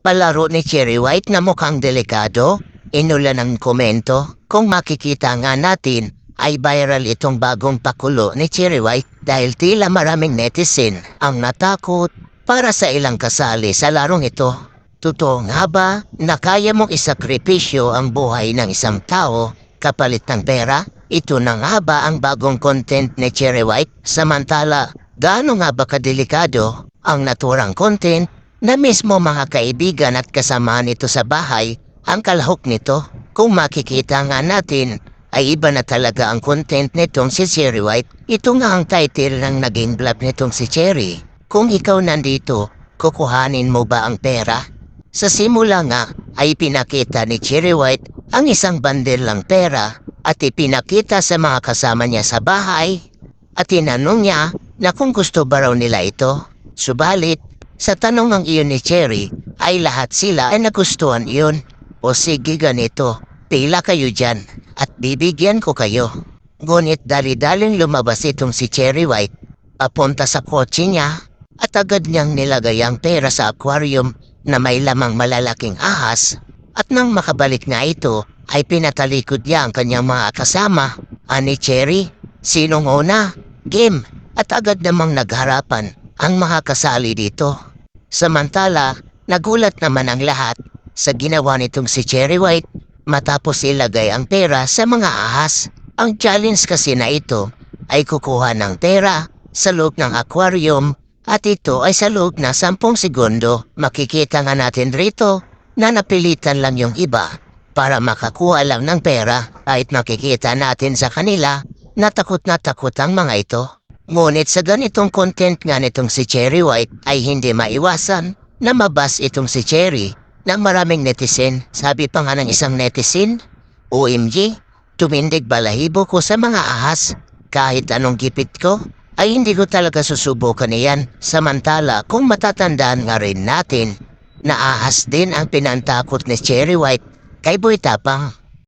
palaro ni Cherry White na mukhang delikado? Inula ng komento. Kung makikita nga natin, ay viral itong bagong pakulo ni Cherry White dahil tila maraming netizen ang natakot para sa ilang kasali sa larong ito. Totoo nga ba na kaya mong isakripisyo ang buhay ng isang tao kapalit ng pera? Ito na nga ba ang bagong content ni Cherry White? Samantala, gaano nga ba kadelikado ang naturang content na mismo mga kaibigan at kasama nito sa bahay ang kalahok nito? Kung makikita nga natin, ay iba na talaga ang content nitong si Cherry White. Ito nga ang title ng naging vlog nitong si Cherry. Kung ikaw nandito, kukuhanin mo ba ang pera? Sa simula nga ay pinakita ni Cherry White ang isang bandel ng pera at ipinakita sa mga kasama niya sa bahay at tinanong niya na kung gusto ba raw nila ito. Subalit, sa tanong ng iyon ni Cherry ay lahat sila ay nagustuhan iyon. O sige ganito, pila kayo dyan at bibigyan ko kayo. Ngunit dali-daling lumabas itong si Cherry White papunta sa kotse niya at agad niyang nilagay ang pera sa aquarium na may lamang malalaking ahas at nang makabalik nga ito ay pinatalikod niya ang kanyang mga kasama. Ani Cherry, sinong una? Game at agad namang nagharapan ang mga kasali dito. Samantala, nagulat naman ang lahat sa ginawa nitong si Cherry White matapos ilagay ang pera sa mga ahas. Ang challenge kasi na ito ay kukuha ng pera sa loob ng aquarium at ito ay sa loob na 10 segundo. Makikita nga natin rito na napilitan lang yung iba para makakuha lang ng pera kahit makikita natin sa kanila na takot na takot ang mga ito. Ngunit sa ganitong content nga nitong si Cherry White ay hindi maiwasan na mabas itong si Cherry ng maraming netizen. Sabi pa nga ng isang netizen, OMG, tumindig balahibo ko sa mga ahas. Kahit anong gipit ko, ay hindi ko talaga susubukan iyan. Samantala, kung matatandaan nga rin natin, na ahas din ang pinantakot ni Cherry White kay Boy Tapang.